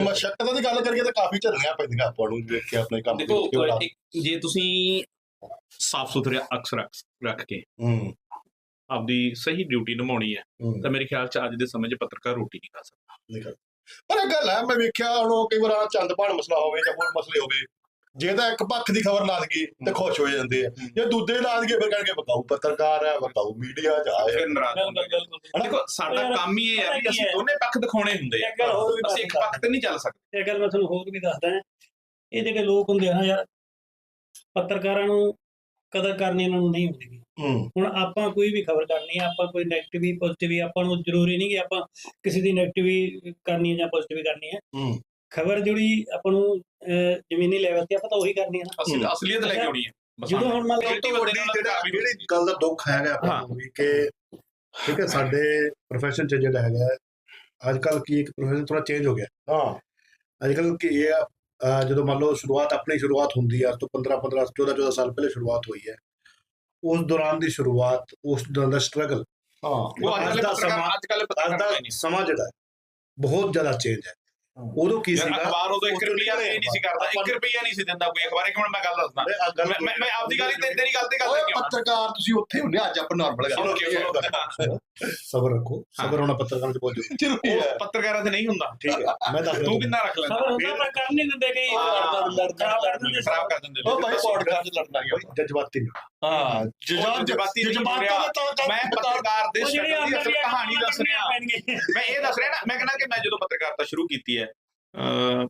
ਮਸ਼ੱਕਤਾਂ ਦੀ ਗੱਲ ਕਰੀਏ ਤਾਂ ਕਾਫੀ ਝੱਲਣੀਆਂ ਪੈਂਦੀਆਂ ਆਪਾਂ ਨੂੰ ਦੇਖ ਕੇ ਆਪਣੇ ਕੰਮ ਦੇ ਦੇਖੋ। ਇੱਕ- ਜੇ ਤੁਸੀਂ ਸਾਫ਼ ਸੁਥਰੇ ਅਕਸ ਰੱਖ ਕੇ ਹੂੰ ਆਪਦੀ ਸਹੀ ਡਿਊਟੀ ਨਿਭਾਉਣੀ ਹੈ ਤਾਂ ਮੇਰੇ ਖਿਆਲ ਚ ਅੱਜ ਦੇ ਸਮੇਂ 'ਚ ਪੱਤਰਕਾਰ ਰੋਟੀ ਨਹੀਂ ਖਾ ਸਕਦਾ ਪਰ ਇਹ ਗੱਲ ਹੈ ਮੈਂ ਵੇਖਿਆ ਹੁਣ ਕਈ ਵਾਰ ਚੰਦ ਭਾਣ ਮਸਲਾ ਹੋਵੇ ਜਾਂ ਹੋਰ ਮਸਲੇ ਹੋਵੇ ਜੇ ਤਾਂ ਇੱਕ ਪੱਖ ਦੀ ਖਬਰ ਲਾ ਦਈਏ ਤੇ ਖੁਸ਼ ਹੋ ਜਾਂਦੇ ਆ। ਜੇ ਦੂਜੇ ਲਾ ਦਈਏ ਫਿਰ ਕਹਿਣਗੇ ਬਤਾਓ ਪੱਤਰਕਾਰ ਹੈ ਬਤਾਓ ਮੀਡੀਆ ਚ ਆਏ ਫਿਰ ਨਾਰਾਜ਼। ਦੇਖੋ ਸਾਡਾ ਕੰਮ ਹੀ ਇਹ ਹੈ ਵੀ ਅਸੀਂ ਹੈ? ਦੋਨੇ ਪੱਖ ਦਿਖਾਉਣੇ ਹੁੰਦੇ ਆ। ਵੀ ਅਸੀਂ ਇੱਕ ਪੱਖ ਤੇ ਨਹੀਂ ਚੱਲ ਸਕਦੇ। ਇਹ ਗੱਲ ਮੈਂ ਤੁਹਾਨੂੰ ਹੋਰ ਵੀ ਦੱਸਦਾ ਇਹ ਜਿਹੜੇ ਲੋਕ ਹੁੰਦੇ ਆ ਨਾ ਯਾਰ ਪੱਤਰਕਾਰਾਂ ਨੂੰ ਕਦਰ ਕਰਨੀ ਇਹਨਾਂ ਨੂੰ ਨਹੀਂ ਹੁੰਦੀ ਹੂੰ। ਹੁਣ ਆਪਾਂ ਕੋਈ ਵੀ ਖਬਰ ਕਰਨੀ ਹੈ ਆਪਾਂ ਕੋਈ 네ਗੇਟਿਵ ਹੀ ਪੋਜ਼ਿਟਿਵ ਹੀ ਆਪਾਂ ਨੂੰ ਜ਼ਰੂਰੀ ਨਹੀਂ ਕਿ ਆਪਾਂ ਕਿਸੇ ਦੀ 네ਗੇਟਿਵ ਹੀ ਕਰਨੀ ਹੈ ਜਾਂ ਪੋਜ਼ਿਟਿਵ ਹੀ ਕਰਨੀ ਹੈ ਹੂੰ। ਖਬਰ ਜਿਹੜੀ ਆਪਾਂ ਨੂੰ ਜ਼ਮੀਨੀ ਲੈਵਲ ਤੇ ਆਪਾਂ ਤਾਂ ਉਹੀ ਕਰਨੀ ਹੈ ਨਾ। ਅਸੀਂ ਅਸਲੀਅਤ ਲੈ ਕੇ ਆਉਣੀ ਹੈ। ਜਦੋਂ ਹੁਣ ਮੰਨ ਲਓ ਨਾਲ ਜਿਹੜਾ ਜਿਹੜੀ ਗੱਲ ਦਾ ਦੁੱਖ ਹੈਗਾ ਆਪਾਂ। ਨੂੰ ਵੀ ਕਿ ਠੀਕ ਹੈ ਸਾਡੇ profession ਚ ਜਿਹੜਾ ਹੈਗਾ ਅੱਜ ਕੱਲ ਕੀ ਇੱਕ profession ਥੋੜਾ ਚੇਂਜ ਹੋ ਗਿਆ। ਹਾਂ। ਅੱਜ ਕੱਲ ਕੀ ਇਹ ਜਦੋਂ ਮੰਨ ਲਓ ਸ਼ੁਰੂਆਤ ਆਪਣੀ ਸ਼ੁਰੂਆਤ ਹੁੰਦੀ ਹੈ ਅੱਜ ਤੋਂ 15 15 14 14 ਸਾਲ ਪਹਿਲੇ ਸ਼ੁਰੂਆਤ ਹੋਈ ਹੈ ਉਸ ਦੌਰਾਨ ਦੀ ਸ਼ੁਰੂਆਤ ਉਸ ਦੌਰਾਨ ਦਾ ਸਟਰਗਲ ਹਾਂ। ਉਹ ਅੱਜ ਦਾ ਸਮਾਂ- ਅੱਜ ਦਾ ਹੈ ਨਹੀਂ। ਸਮਾਂ ਜਿਹੜਾ ਬਹੁਤ ਜ਼ਿਆਦਾ ਚੇਂਜ ਹੈ। ਉਦੋਂ ਕੀ ਸੀਗਾ? ਅਖਬਾਰ ਉਦੋਂ 1 ਉਦੋਂ ਰੁਪਿਆ ਨਹੀਂ ਨਹੀਂ ਸੀ ਕਰਦਾ। 1 ਰੁਪਿਆ ਨਹੀਂ ਸੀ ਦਿੰਦਾ ਕੋਈ ਅਖਬਾਰ। ਇੱਕ ਮਿੰਟ ਮੈਂ ਗੱਲ ਦੱਸਦਾ। ਮੈਂ ਮੈਂ ਆਪਦੀ ਗੱਲ ਹੀ ਤੇ ਤੇਰੀ ਗੱਲ ਤੇ ਗੱਲ ਕਿਉਂ ਪੱਤਰਕਾਰ ਤੁਸੀਂ ਉੱਥੇ ਹੁੰਦੇ ਅੱਜ ਆਪਾਂ ਨਾਰਮਲ ਗੱਲ ਸੁਣੋ ਕੀ ਸੁਣੋ। ਸਬਰ ਰੱਖੋ। ਸਬਰ ਹੋਣਾ ਪੱਤਰਕਾਰ ਚ ਜ਼ਰੂਰੀ ਹੈ। ਉਹ ਪੱਤਰਕਾਰਾਂ ਤੇ ਨਹੀਂ ਹੁੰਦਾ। ਠੀਕ ਹੈ। ਮੈਂ ਦੱਸ ਤੂੰ ਕਿੰਨਾ ਰੱਖ ਲੈਂਦਾ? ਖਬਰ ਹੁੰਦਾ ਪਰ ਕਰ ਨਹੀਂ ਦਿੰਦੇ ਕਈ। ਖਰਾਬ ਕਰ ਦਿੰਦੇ। ਖਰਾਬ ਕਰ ਦਿੰਦੇ। ਉਹ ਭਾਈ ਪੋਡਕਾਸਟ ਲੜਨਾ ਗਿਆ ਜਜ਼ਬਾਤੀ ਹਾਂ। ਜਜ਼ਬਾਤੀ ਜਜ਼ਬਾਤਾਂ ਮੈਂ ਪੱਤਰਕਾਰ ਦੇ ਅੰਦਰ ਅਸਲ ਕਹਾਣੀ ਦੱਸ ਰਿਹਾ। ਮੈਂ ਇਹ ਦੱਸ ਰਿਹਾ ਨਾ ਮੈਂ ਕਹਿੰਦਾ ਕਿ ਮੈਂ ਜਦੋਂ ਪੱਤਰਕਾਰਤਾ ਸ਼ੁਰੂ ਕੀਤੀ ਹੈ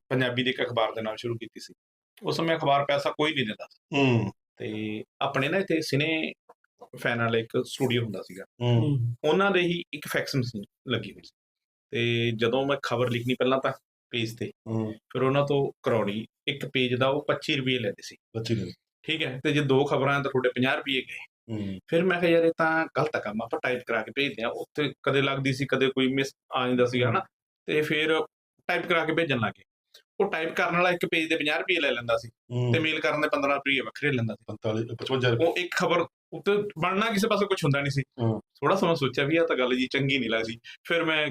ਪੰਜਾਬੀ ਦੇ ਇੱਕ ਅਖਬਾਰ ਦੇ ਨਾਲ ਸ਼ੁਰੂ ਕੀਤੀ ਸੀ। ਉਸ ਸਮੇਂ ਅਖਬਾਰ ਪੈਸਾ ਕੋਈ ਨਹੀਂ ਦਿੰਦਾ ਸੀ। ਹੂੰ। ਤੇ ਆਪਣੇ ਨਾ ਇੱਥੇ ਸਿਨੇ ਫੈਨ ਵਾਲਾ ਇੱਕ ਸਟੂਡੀਓ ਹੁੰਦਾ ਸੀਗਾ। ਉਹਨਾਂ ਦੇ ਹੀ ਇੱਕ ਫੈਕਸ ਮਸ਼ੀਨ ਲੱਗੀ ਹੋਈ ਸੀ। ਤੇ ਜਦੋਂ ਮੈਂ ਖਬਰ ਲਿਖਣੀ ਪਹਿਲਾਂ ਤਾਂ ਪੇਜ ਤੇ ਫਿਰ ਉਹਨਾਂ ਤੋਂ ਕਰਾਉਣੀ ਇੱਕ ਪੇਜ ਦਾ ਉਹ 25 ਰੁਪਏ ਲੈਂਦੇ ਸੀ। ਬੱਚੀ ਨੇ ਠੀਕ ਹੈ ਤੇ ਜੇ ਦੋ ਖਬਰਾਂ ਤਾਂ ਤੁਹਾਡੇ 50 ਰੁਪਏ ਗਏ। ਫਿਰ ਮੈਂ ਕਿਹਾ ਯਾਰ ਇਹ ਤਾਂ ਗਲਤ ਕੰਮ ਆ, ਆਪਾਂ ਟਾਈਪ ਕਰਾ ਕੇ ਭੇਜਦੇ ਆ ਉੱਥੇ ਕਦੇ ਲੱਗਦੀ ਸੀ ਕਦੇ ਕੋਈ ਮਿਸ ਆ ਜਾਂਦਾ ਸੀਗਾ ਨਾ ਤੇ ਫਿਰ ਟਾਈਪ ਕਰਾ ਕੇ ਭੇਜਣ ਲੱਗੇ ਉਹ ਟਾਈਪ ਕਰਨ ਵਾਲਾ ਇੱਕ ਪੇਜ ਦੇ 50 ਰੁਪਏ ਲੈ ਲੈਂਦਾ ਸੀ ਤੇ ਮੇਲ ਕਰਨ ਦੇ 15 ਰੁਪਏ ਵੱਖਰੇ ਲੈਂਦਾ ਸੀ। 45 55 ਰੁਪਏ। ਉਹ ਇੱਕ ਖਬਰ ਉੱਤੇ ਬਣਨਾ ਕਿਸੇ ਪਾਸੇ ਕੁਝ ਹੁੰਦਾ ਨਹੀਂ ਸੀ। ਥੋੜਾ ਸਮਾਂ ਸੋਚਿਆ ਵੀ ਆ ਤਾਂ ਗੱਲ ਜੀ ਚੰਗੀ ਨਹੀਂ ਲੱਗਦੀ। ਫਿਰ ਮੈਂ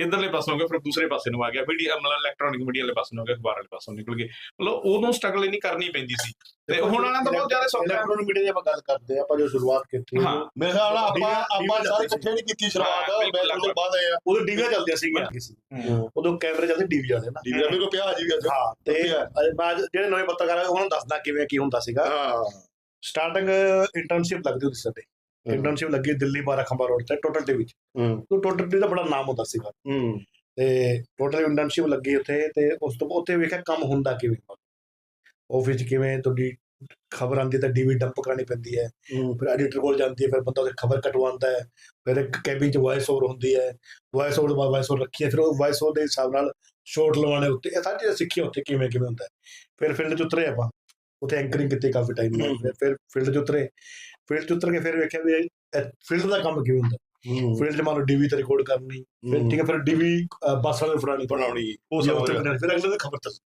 ਇਧਰਲੇ ਪਾਸੋਂ ਗਿਆ ਫਿਰ ਦੂਸਰੇ ਪਾਸੇ ਨੂੰ ਆ ਗਿਆ ਮੀਡੀਆ ਮਤਲਬ ਇਲੈਕਟ੍ਰੋਨਿਕ ਮੀਡੀਆ ਵਾਲੇ ਪਾਸੇ ਨੂੰ ਆ ਗਿਆ ਅਖਬਾਰ ਵਾਲੇ ਪਾਸੋਂ ਨਿਕਲ ਗਏ। ਮਤਲਬ ਉਦੋਂ ਸਟਰਗਲ ਇੰਨੀ ਕਰਨੀ ਪੈਂਦੀ ਸੀ। ਤੇ ਹੁਣ ਵਾਲਾ ਤਾਂ ਬਹੁਤ ਜ਼ਿਆਦਾ ਸੌਖਾ ਹੈ। ਇਲੈਕਟ੍ਰੋਨਿਕ ਮੀਡੀਆ ਦੀ ਆਪਾਂ ਗੱਲ ਕਰਦੇ ਆ ਆਪਾਂ ਜੋ ਸ਼ੁਰੂਆਤ ਕੀਤੀ ਹਾਂ। ਮੇਰੇ ਖਿਆਲ ਨਾਲ ਆਪਾਂ ਆਪਾਂ ਸਾਰੇ ਇਕੱਠੇ ਨਹੀਂ ਕੀਤੀ ਸ਼ੁਰੂਆਤ। ਹਾਂ, ਮੈਂ ਉਹਦੇ ਬਾਅਦ ਆਇਆ ਉਦੋਂ ਡੀਵੀਆਰ ਚੱਲਦੀਆਂ ਸੀਗੀਆਂ ਉਦੋਂ ਕੈਮਰੇ ਚੱਲਦੇ ਡੀਵੀਆਰ ਦੇ ਨਾ। ਡੀਵੀ ਮੇਰੇ ਕੋਲ ਪਿਆ ਜੀ ਵੀ ਅੱਜ। ਹਾਂ ਤੇ ਅੱਜ ਮੈਂ ਅੱਜ ਜਿਹੜੇ ਨਵੇਂ ਪੱਤਰਕਾਰ ਆ ਉਹਨਾਂ ਨੂੰ ਦੱਸਦਾ ਕਿਵੇਂ ਕੀ ਹੁੰਦਾ ਸੀਗਾ। ਹਾਂ। ਸਟਾਰਟਿੰਗ ਇੰਟਰਨਸ਼ਿਪ ਲੱਗਦੀ ਹੁੰਦੀ ਸੀ ਸਾਡੇ। ਇੰਟਰਨਸ਼ਿਪ ਲੱਗੀ ਦਿੱਲੀ ਬਾਰਾ ਖੰਬਾ ਰੋਡ ਤੇ ਟੋਟਲ ਟੀਵੀ ਚ ਹੂੰ। ਉਹ ਟੋਟਲ ਟੀਵੀ ਦਾ ਬੜਾ ਨਾਮ ਹੁੰਦਾ ਸੀਗਾ। ਹੂੰ। ਤੇ ਟੋਟਲ ਇੰਟਰਨਸ਼ਿਪ ਲੱਗੀ ਉੱਥੇ ਤੇ ਉਸ ਤੋਂ ਉੱਥੇ ਵੇਖਿਆ ਕੰਮ ਹੁੰਦਾ ਕਿਵੇਂ ਆਫਿਸ 'ਚ ਕਿਵੇਂ ਤੁਹਾਡੀ ਖਬਰ ਆਉਂਦੀ ਤਾਂ ਡੀਵੀ ਡੰਪ ਕਰਾਣੀ ਪੈਂਦੀ ਹੈ। ਫਿਰ ਐਡੀਟਰ ਕੋਲ ਜਾਂਦੀ ਹੈ ਫਿਰ ਬੰਦਾ ਉਹਦੀ ਖਬਰ ਕਟਵਾਉਂਦਾ ਹੈ। ਫਿਰ ਇੱਕ ਕੈਬਿਨ 'ਚ ਵਾਇਸ ਓਵਰ ਹੁੰਦੀ ਹੈ। ਵਾਇਸ ਓਵਰ ਬਾਅਦ ਵਾਇਸ ਓਵਰ ਰੱਖੀ ਹੈ ਫਿਰ ਉਹ ਵਾਇਸ ਓਵਰ ਦੇ ਹਿਸਾਬ ਨਾਲ ਸ਼ੋਟ ਲਵਾਉਣੇ ਉੱਤੇ ਇਹ ਸਾਰੀ ਚੀਜ਼ਾਂ ਸਿੱਖੀਆਂ ਉੱਥੇ ਕਿਵੇਂ ਕਿਵੇਂ ਹੁੰਦਾ ਹੈ। ਫਿਰ ਫੀਲਡ 'ਚ ਉਤਰੇ ਆਪਾਂ। ਉੱਥੇ ਐਂਕਰਿੰਗ ਕੀਤੀ ਕਾਫੀ ਟਾਈਮ ਹਮ। ਫਿਰ ਫਿਰ ਫੀਲਡ 'ਚ ਉਤਰੇ। ਫੀਲਡ 'ਚ ਉਤਰ ਕੇ ਫਿਰ ਵੇਖਿਆ ਵੀ ਫੀਲਡ ਦਾ ਕੰਮ ਕਿਵੇਂ ਹੁੰਦਾ? ਫੀਲਡ 'ਚ ਮੰਨ ਲਓ ਡੀਵੀ ਤੇ ਰਿਕਾਰਡ ਕਰਨੀ। ਫਿਰ ਠੀਕ ਹੈ ਫਿਰ ਡੀਵੀ ਬੱਸ ਵਾਲੇ ਫੜਾਣੀ ਬਣਾਉਣੀ ਉਹ ਸਭ ਫਿਰ ਅਗਲੇ ਦੀ ਖਬਰ ਦੱਸ।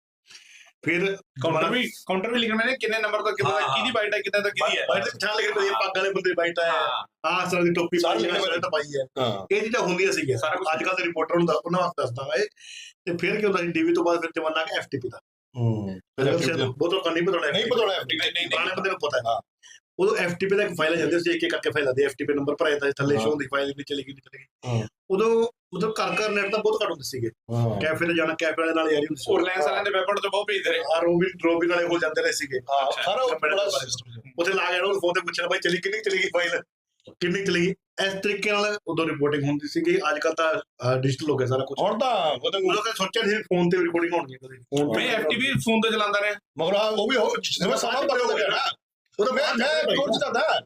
ਫਿਰ ਕਾਊਂਟਰ ਵੀ ਕਾਊਂਟਰ ਵੀ ਲਿਖਣਾ ਨੇ ਕਿੰਨੇ ਨੰਬਰ ਤੋਂ ਹਾਂ। ਕਿਹਦੀ ਬਾਈਟ ਹੈ ਕਿੰਨਾ ਤੋਂ ਕਿਹਦੀ ਹੈ? ਬਾਈਟ ਤੇ ਪਛਾਣ ਲਿਖਣ ਪਈ ਪੱਗ ਵਾਲੇ ਬੰਦੇ ਬਾਈਟ ਹਾਂ। ਆਹ ਤਰ੍ਹਾਂ ਦੀ ਟੋਪੀ ਸਾਰੇ ਪਾਈ ਹੈ ਸ਼ਰਟ ਪਾਈ ਹੈ। ਇਹ ਚੀਜ਼ਾਂ ਹੁੰਦੀਆਂ ਸੀਗੀਆਂ। ਸਾਰਾ ਕੁਛ ਅੱਜ ਕੱਲ ਦੇ ਰਿਪੋਰਟਰ ਨੂੰ ਦੱਸ ਉਹਨਾਂ ਵਾਸਤੇ ਦੱਸਦਾ ਇਹ। ਤੇ ਫਿਰ ਕੀ ਹੁੰਦਾ ਸੀ? ਡੀਵੀ ਤੋਂ ਬਾਅਦ ਫਿਰ ਜਮਾਨਾ ਕਿ ਐਫਟੀਪੀ ਦਾ। ਹੂੰ। ਬਹੁਤ ਲੋਕਾਂ ਨਹੀਂ ਪਤਾ ਨਹੀਂ ਪਤਾ ਹੋਣਾ ਨਹੀਂ ਨਹੀਂ ਨਹੀਂ ਪੁਰਾਣੇ ਬੰਦੇ ਨੂੰ ਪਤਾ ਹੈ। ਹਾਂ। ਉਦੋਂ ਐਫਟੀਪੀ ਦਾ ਇੱਕ ਫਾਈਲ ਜਾਂਦੀ ਸੀ ਇੱਕ ਇੱਕ ਕਰਕੇ ਫਾਈਲ ਆਦੀ ਐਫਟੀਪੀ ਨੰਬਰ ਭਰਾਇਆ ਤਾਂ ਥੱਲੇ। ਸ਼ੋਅ ਦੀ ਫਾਈਲ ਵੀ ਚਲੀ ਗਈ ਨਹੀਂ ਚਲੀ ਗਈ। ਹਾਂ। ਉਦੋਂ ਮਤਲਬ ਘਰ ਘਰ ਨੈਟ ਤਾਂ ਬਹੁਤ ਘੱਟ ਹੁੰਦੇ ਸੀਗੇ। ਕੈਫੇ ਤੇ ਜਾਣਾ ਕੈਫੇ ਵਾਲੇ ਨਾਲ ਯਾਰੀ ਹੁੰਦੀ ਸੀ। ਰਿਲਾਇੰਸ ਵਾਲਿਆਂ ਦੇ ਵੈਬਸਾਈਟ ਤੋਂ ਬਹੁਤ ਭੇਜਦੇ ਰਹੇ। ਆ ਰੋਬਿਨ ਰੋਬਿਨ ਵਾਲੇ ਹੋ ਜਾਂਦੇ ਰਹੇ ਸੀਗੇ। ਹਾਂ ਸਾਰਾ ਉਹ ਉੱਥੇ ਲਾ ਕੇ ਉਹਨੂੰ ਫੋਨ ਤੇ ਪੁੱਛਣਾ ਬਾਈ ਚਲੀ ਕਿੰਨੀ ਚਲੀ ਗਈ ਫਾਈਲ ਕਿੰਨੀ ਚਲੀ ਗਈ ਇਸ ਤਰੀਕੇ ਨਾਲ ਉਦੋਂ ਰਿਪੋਰਟਿੰਗ ਹੁੰਦੀ ਸੀਗੀ। ਅੱਜ ਕੱਲ ਤਾਂ ਡਿਜੀਟਲ ਹੋ ਗਿਆ ਸਾਰਾ ਕੁਝ ਹੁਣ ਤਾਂ ਉਹਦੇ ਨੂੰ ਲੋਕਾਂ ਸੋਚਿਆ ਨਹੀਂ ਫੋਨ ਤੇ ਰਿਕਾਰਡਿੰਗ ਹੋਣੀ ਹੈ ਕਦੇ। ਫੋਨ ਮੈਂ ਐਫਟੀਵੀ ਫੋਨ ਤੇ ਚਲਾਉਂਦਾ ਰਿਹਾ। ਮਗਰ ਉਹ ਵੀ ਹੋ- ਜਿਵੇਂ ਸਮਾਂ ਬਦਲ ਹੋ ਗਿਆ ਨਾ। ਉਹ ਤਾਂ ਮੈਂ ਮੈਂ ਕੁਝ ਦੱਸਦਾ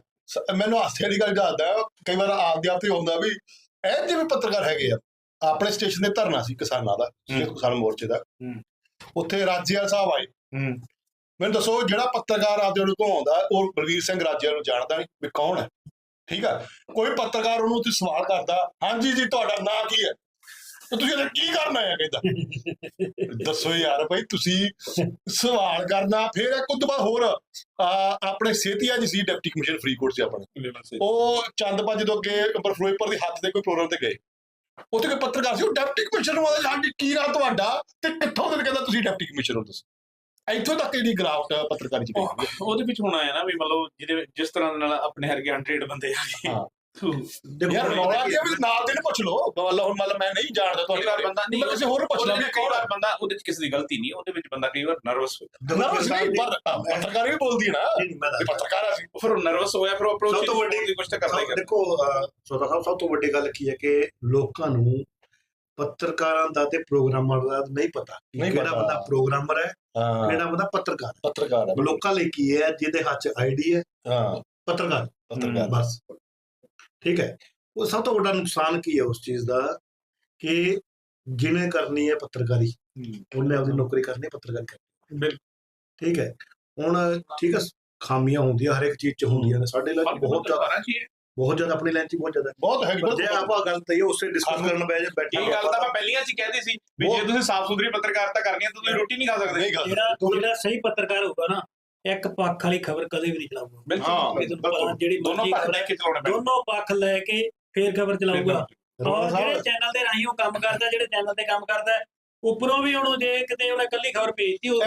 ਮੈਨੂੰ ਹਾਸੇ ਵਾਲੀ ਗੱਲ ਦੱਸਦਾ ਕਈ ਵਾਰ ਆਪਦੇ ਆਪ ਤੇ ਹੁੰਦਾ ਵੀ ਇਹ ਜਿਵੇਂ ਪੱਤਰਕਾਰ ਹੈਗੇ ਆ। ਆਪਣੇ ਸਟੇਸ਼ਨ ਤੇ ਧਰਨਾ ਸੀ ਕਿਸਾਨਾਂ ਦਾ ਕਿਸਾਨ ਮੋਰਚੇ ਦਾ। ਹੂੰ। ਉੱਥੇ ਰਾਜੀਵਾਲ ਸਾਹਿਬ ਆਏ। ਹੂੰ। ਮੈਨੂੰ ਦੱਸੋ ਜਿਹੜਾ ਪੱਤਰਕਾਰ ਆਪਦੇ ਨੂੰ ਘੁਮਾਉਂਦਾ ਉਹ ਬਲਵੀਰ ਸਿੰਘ ਰਾਜੀਵਾਲ ਨੂੰ ਜਾਣਦਾ ਨਹੀਂ ਵੀ ਕੌਣ ਹੈ? ਠੀਕ ਆ? ਕੋਈ ਪੱਤਰਕਾਰ ਉਹਨੂੰ ਉੱਥੇ ਸਵਾਲ ਕਰਦਾ ਹਾਂਜੀ ਜੀ ਤੁਹਾਡਾ ਨਾਂ ਕੀ ਹੈ? ਤੇ ਤੁਸੀਂ ਇਹਦਾ ਕੀ ਕਰਨਾ ਹੈ ਕਹਿੰਦਾ? ਦੱਸੋ ਯਾਰ ਭਾਈ ਤੁਸੀਂ ਸਵਾਲ ਕਰਨਾ ਫਿਰ ਇੱਕ ਬਾਅਦ ਹੋਰ ਆਪਣੇ ਸੇਤੀਆ ਜੀ ਸੀ ਡਿਪਟੀ ਕਮਿਸ਼ਨਰ ਫਰੀਦਕੋਟ ਸੀ ਆਪਣੇ। ਉਹ ਚੰਦ ਪੰਜ ਤੋਂ ਅੱਗੇ ਫਿਰੋਜ਼ਪੁਰ ਦੀ ਹੱਥ ਦੇ ਕੋਈ ਪ੍ਰੋਗਰਾਮ ਤੇ ਗਏ। ਉੱਥੇ ਕੋਈ ਪੱਤਰਕਾਰ ਸੀ ਉਹ ਡਿਪਟੀ ਕਮਿਸ਼ਨਰ ਵਾਲਾ ਸਾਡੀ ਕੀ ਨਾਂ ਤੁਹਾਡਾ? ਤੇ ਕਿੱਥੋਂ ਦੇ ਕਹਿੰਦਾ ਤੁਸੀਂ ਡਿਪਟੀ ਕਮਿਸ਼ਨਰ ਹੋ ਤੁਸੀਂ ਇੱਥੋਂ ਤੱਕ ਇਹਦੀ ਗ੍ਰਾਫਟ ਪੱਤਰਕਾਰੀ ਚ ਗਈ। ਉਹਦੇ ਵਿੱਚ ਹੁਣ ਆਇਆ ਨਾ ਵੀ ਮਤਲਬ ਜਿਹਦੇ ਜਿਸ ਤਰ੍ਹਾਂ ਦੇ ਨਾਲ ਆਪਣੇ ਹਰਗੇ ਅਨਟ੍ਰੇਡ ਬੰਦੇ ਆ ਗਏ। ਹਾਂ। ਦੇਖੋ ਯਾਰ ਰੌਲਾ ਕੀ ਵੀ ਨਾਲ ਦੇ ਨੂੰ ਪੁੱਛ ਲਓ। ਮਤਲਬ ਹੁਣ ਮਤਲਬ ਮੈਂ ਨਹੀਂ ਜਾਣਦਾ ਕਈ ਤੁਹਾਡੇ ਵਾਰ ਬੰਦਾ ਨਹੀਂ ਮੈਂ ਕਿਸੇ ਹੋਰ ਨੂੰ ਪੁੱਛ ਉਹਦੇ ਲਾਂ ਵਿੱਚ ਕਈ ਵਾਰ ਬੰਦਾ ਉਹਦੇ ਵਿੱਚ ਕਿਸੇ ਦੀ ਗਲਤੀ ਨਹੀਂ ਉਹਦੇ ਵਿੱਚ ਬੰਦਾ ਕਈ ਵਾਰ ਨਰਵਸ ਹੋ ਜਾਂਦਾ। ਦੇਖੋ ਨਾ ਨਹੀਂ ਪਰ ਪੱਤਰਕਾਰ ਵੀ ਬੋਲਦੀ ਹੈ ਨਾ। ਨਹੀਂ, ਨਹੀਂ, ਮੈਂ ਵੀ ਦੱਸਦਾ। ਪੱਤਰਕਾਰ ਆ ਸੀ ਫਿਰ ਨਰਵਸ ਹੋਇਆ ਫਿਰ ਉਹ ਅਪਰੋਚ ਸਭ ਤੋਂ ਵੱਡੀ- ਦੀ ਕੁਝ ਤਾਂ ਕਰਦਾ ਹੀ ਕਰਦਾ। ਦੇਖੋ ਅਹ, ਸਾਹਿਬ ਸਭ ਤੋਂ ਵੱਡੀ ਗੱਲ ਕੀ ਹੈ ਕਿ ਲੋਕਾਂ ਨੂੰ ਪੱਤਰਕਾਰਾਂ ਦਾ ਤੇ ਪ੍ਰੋਗਰਾਮਰ ਦਾ ਨਹੀਂ ਪਤਾ ਕਿਹੜਾ। ਬੰਦਾ ਪ੍ਰੋਗਰਾਮਰ ਹੈ ਕਿਹੜਾ ਬੰਦਾ ਪੱਤਰਕਾਰ ਹੈ। ਪੱਤਰਕਾਰ ਹੈ ਲੋਕਾਂ ਲਈ ਕੀ ਹੈ ਜਿਹਦੇ ਹੱਥ 'ਚ ਆਈਡੀ ਹੈ ਹਾਂ। ਪੱਤਰਕਾਰ। ਪੱਤਰਕਾਰ। ਬਸ। ਠੀਕ ਹੈ। ਉਹ ਸਭ ਤੋਂ ਵੱਡਾ ਨੁਕਸਾਨ ਕੀ ਹੈ ਉਸ ਚੀਜ਼ ਦਾ? ਕਿ ਜਿਹਨੇ ਕਰਨੀ ਹੈ ਪੱਤਰਕਾਰੀ ਉਹਨੇ ਆਪਣੀ ਨੌਕਰੀ ਕਰਨੀ ਪੱਤਰਕਾਰੀ ਕਰਨੀ ਬਿਲਕੁਲ। ਠੀਕ ਹੈ। ਹੁਣ ਠੀਕ ਹੈ ਖਾਮੀਆਂ ਹੁੰਦੀਆਂ ਹਰ ਇੱਕ ਚੀਜ਼ 'ਚ ਹੁੰਦੀਆਂ ਨੇ। ਸਾਡੇ ਲਈ ਬਹੁਤ ਜ਼ਿਆਦਾ ਬਹੁਤ ਜ਼ਿਆਦਾ ਆਪਣੀ ਲਾਈਨ 'ਚ ਬਹੁਤ ਜ਼ਿਆਦਾ। ਬਹੁਤ ਹੈਗੀ ਪਰ ਜੇ ਆਪਾਂ ਗੱਲ ਤਈਏ ਉਸੇ ਡਿਸਕਸ ਕਰਨ ਬੈ ਜਾ ਬੈਠੇ ਇਹ ਗੱਲ ਤਾਂ ਮੈਂ ਪਹਿਲੀਆਂ ਚ ਹੀ ਕਹਿਦੀ ਸੀ ਵੀ ਜੇ ਤੁਸੀਂ ਸਾਫ਼ ਸੁਥਰੀ ਪੱਤਰਕਾਰਤਾ ਕਰਨੀ ਹੈ ਤਾਂ ਤੁਸੀਂ ਰੋਟੀ ਨਹੀਂ ਖਾ ਸਕਦੇ। ਜਿਹੜਾ ਜਿਹੜਾ ਸਹੀ ਪੱਤਰਕਾਰ ਹੋਊਗਾ ਨਾ ਇੱਕ ਪੱਖ ਵਾਲੀ ਖਬਰ ਕਦੇ ਵੀ ਨਹੀਂ ਚਲਾਊਗਾ। ਹਾਂ, ਬਿਲਕੁਲ। ਜਿਹੜੀ ਦੋਨੋਂ ਪੱਖ ਲੈ ਕੇ ਚਲਾਉਣੇ ਦੋਨੋਂ ਪੱਖ ਲੈ ਕੇ ਫੇਰ ਖਬਰ ਚਲਾਊਗਾ। ਔਰ ਜਿਹੜੇ ਚੈਨਲ ਦੇ ਰਾਹੀਂ ਉਹ ਕੰਮ ਕਰਦਾ ਜਿਹੜੇ ਚੈਨਲ ਤੇ ਕੰਮ ਕਰਦਾ ਉੱਪਰੋਂ ਵੀ ਉਹਨੂੰ ਜੇ ਕਿਤੇ ਉਹਨੇ ਕੱਲੀ ਖਬਰ ਭੇਜਤੀ ਉਹ